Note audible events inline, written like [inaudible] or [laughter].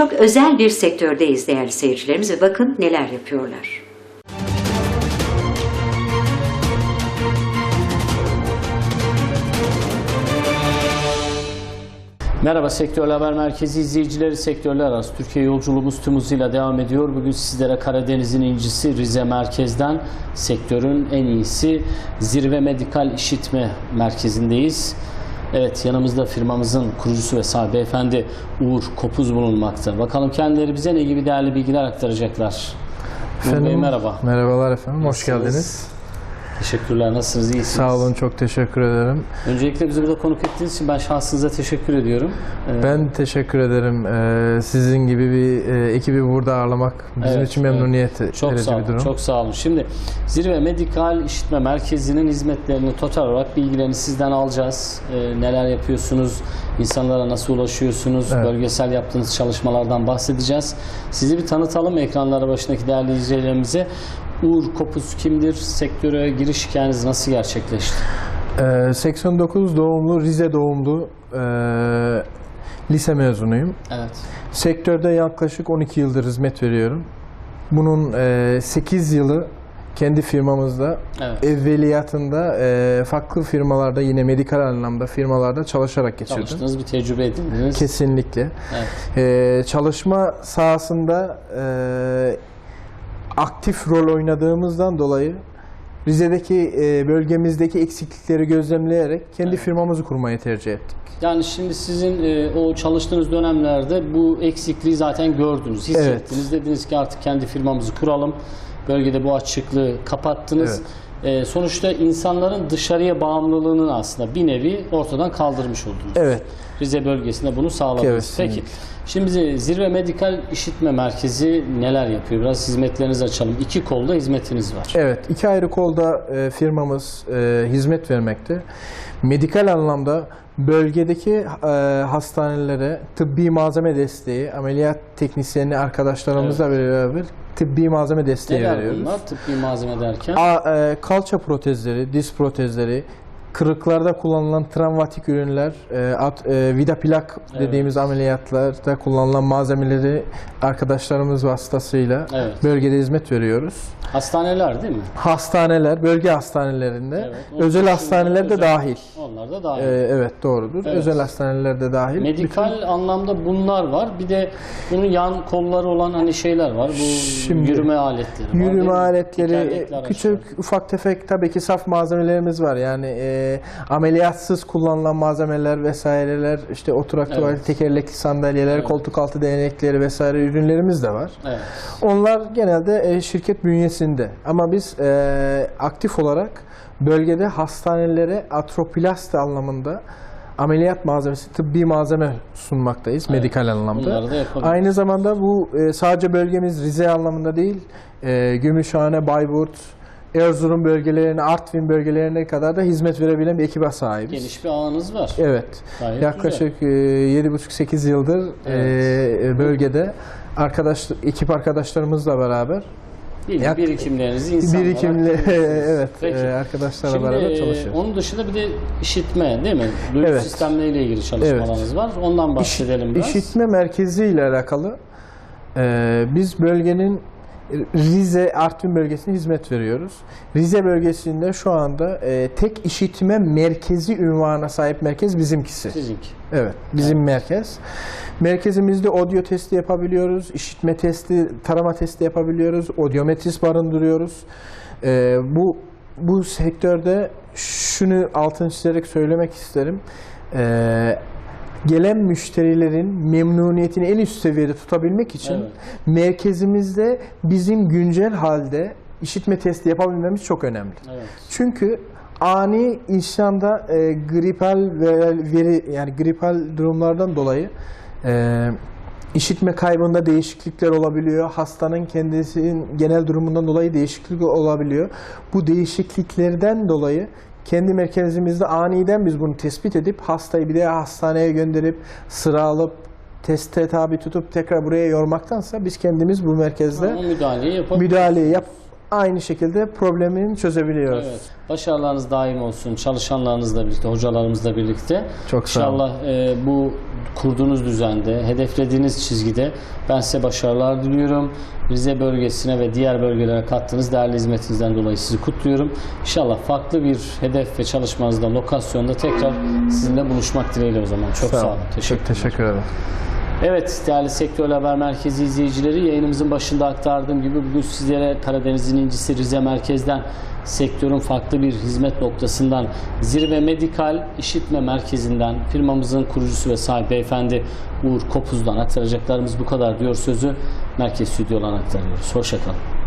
çok özel bir sektördeyiz değerli seyircilerimiz ve bakın neler yapıyorlar. Merhaba Sektörler Haber Merkezi izleyicileri sektörler arası Türkiye yolculuğumuz tüm hızıyla devam ediyor. Bugün sizlere Karadeniz'in incisi Rize merkezden sektörün en iyisi Zirve Medikal İşitme Merkezi'ndeyiz. Evet yanımızda firmamızın kurucusu ve sahibi beyefendi Uğur Kopuz bulunmakta. Bakalım kendileri bize ne gibi değerli bilgiler aktaracaklar. Uğur Bey merhaba. Merhabalar efendim, hoş Nasılsınız? geldiniz. Teşekkürler. Nasılsınız? İyisiniz? Sağ olun, çok teşekkür ederim. Öncelikle bizi burada konuk ettiğiniz için ben şahsınıza teşekkür ediyorum. Ee, Ben teşekkür ederim. Ee, sizin gibi bir e, ekibi burada ağırlamak bizim Evet, için evet. memnuniyet Çok verici sağ bir olun. durum. Çok sağ olun. Şimdi Zirve Medikal İşitme Merkezi'nin hizmetlerini total olarak bilgilerini sizden alacağız. Ee, neler yapıyorsunuz? İnsanlara nasıl ulaşıyorsunuz? Evet. Bölgesel yaptığınız çalışmalardan bahsedeceğiz. Sizi bir tanıtalım ekranlara başındaki değerli izleyicilerimize. Uğur Kopuz kimdir? Sektöre giriş hikayeniz nasıl gerçekleşti? Ee, 89 doğumlu, Rize doğumlu e, lise mezunuyum. Evet. Sektörde yaklaşık 12 yıldır hizmet veriyorum. Bunun e, 8 yılı kendi firmamızda, Evet. evveliyatında e, farklı firmalarda yine medikal anlamda firmalarda çalışarak geçirdim. Çalıştığınız bir tecrübe edindiniz. Kesinlikle. Evet. Ee, çalışma sahasında e, aktif rol oynadığımızdan dolayı Rize'deki e, bölgemizdeki eksiklikleri gözlemleyerek kendi firmamızı kurmayı tercih ettik. Yani şimdi sizin e, o çalıştığınız dönemlerde bu eksikliği zaten gördünüz, hissettiniz. Dediniz ki artık kendi firmamızı kuralım. Bölgede bu açıklığı kapattınız. E, sonuçta insanların dışarıya bağımlılığının aslında bir nevi ortadan kaldırmış oldunuz. Evet. Rize bölgesinde bunu sağladınız. Evet, Peki. Şimdi bize Zirve Medikal İşitme Merkezi neler yapıyor? Biraz hizmetlerinizi açalım. İki kolda hizmetiniz var. Evet, iki ayrı kolda e, firmamız e, hizmet vermekte. Medikal anlamda bölgedeki e, hastanelere tıbbi malzeme desteği, ameliyat teknisyenli arkadaşlarımızla beraber tıbbi malzeme desteği Neler veriyoruz. bunlar tıbbi malzeme derken? A, e, kalça protezleri, diz protezleri, kırıklarda kullanılan travmatik ürünler, e, at, e, vida plak dediğimiz ameliyatlarda kullanılan malzemeleri arkadaşlarımız vasıtasıyla Evet. bölgede hizmet veriyoruz. Hastaneler değil mi? Hastaneler, bölge hastanelerinde, Evet, özel hastaneler de özel- dahil. Onlar da dahil. E, evet doğrudur. Evet. Özel hastaneler de dahil. Medikal anlamda bunlar var. Bir de bunun yan kolları olan hani şeyler var. Bu Şimdi- yürüme aletleri var. Yürüme aletleri, araçlar. küçük ufak tefek tabii ki saf malzemelerimiz var. Yani e, ameliyatsız kullanılan malzemeler vesaireler, işte oturak Evet. tuvalet, tekerlekli sandalyeler, Evet. koltuk altı değnekleri vesaire ürünlerimiz de var. Evet. Onlar genelde e, şirket bünyesinde. Ama biz e, aktif olarak bölgede hastanelere atroplasti anlamında ameliyat malzemesi, tıbbi malzeme sunmaktayız medikal anlamda. Aynı zamanda bu e, sadece bölgemiz Rize anlamında değil, e, Gümüşhane, Bayburt, Erzurum bölgelerine, Artvin bölgelerine kadar da hizmet verebilen bir ekibe sahibiz. Geniş bir alanınız var. Evet. Gayet Yaklaşık e, 7,5-8 yıldır e, bölgede arkadaş ekip arkadaşlarımızla beraber yak- Birikimlerinizi insan birikimli [laughs] olarak yapıyorsunuz. evet Peki. e, arkadaşlarla Şimdi beraber e, çalışıyoruz. onun dışında bir de işitme değil mi? Duyu Evet. sistemleriyle ilgili çalışmalarınız var. Ondan bahsedelim biraz. İşitme merkezi ile alakalı e, biz bölgenin Rize Artvin bölgesine hizmet veriyoruz. Rize bölgesinde şu anda e, tek işitme merkezi ünvanına sahip merkez bizimkisi. Sizinki. Evet, bizim merkez. Merkezimizde audio testi yapabiliyoruz, işitme testi, tarama testi yapabiliyoruz, audiometris barındırıyoruz. Ee, bu bu sektörde şunu altını çizerek söylemek isterim. Ee, gelen müşterilerin memnuniyetini en üst seviyede tutabilmek için Evet. merkezimizde bizim güncel halde işitme testi yapabilmemiz çok önemli. Evet. Çünkü ani insanda e, gripal ve veri yani gripal durumlardan dolayı e, işitme kaybında değişiklikler olabiliyor. Hastanın kendisinin genel durumundan dolayı değişiklik olabiliyor. Bu değişikliklerden dolayı kendi merkezimizde aniden biz bunu tespit edip hastayı bir de hastaneye gönderip sıra alıp teste tabi tutup tekrar buraya yormaktansa biz kendimiz bu merkezde müdahaleyi müdahaleyi yap aynı şekilde problemini çözebiliyoruz. Evet. Başarılarınız daim olsun. Çalışanlarınızla birlikte, hocalarımızla birlikte. Çok sağ olun. İnşallah e, bu kurduğunuz düzende, hedeflediğiniz çizgide ben size başarılar diliyorum. Rize bölgesine ve diğer bölgelere kattığınız değerli hizmetinizden dolayı sizi kutluyorum. İnşallah farklı bir hedef ve çalışmanızda, lokasyonda tekrar sizinle buluşmak dileğiyle o zaman. Çok sağ, olun. Teşekkür Çok teşekkür ederim. Evet değerli Sektör Haber Merkezi izleyicileri yayınımızın başında aktardığım gibi bugün sizlere Karadeniz'in incisi Rize Merkez'den sektörün farklı bir hizmet noktasından Zirve Medikal İşitme Merkezi'nden firmamızın kurucusu ve sahibi beyefendi Uğur Kopuz'dan aktaracaklarımız bu kadar diyor sözü merkez stüdyolarına aktarıyoruz. Hoşçakalın.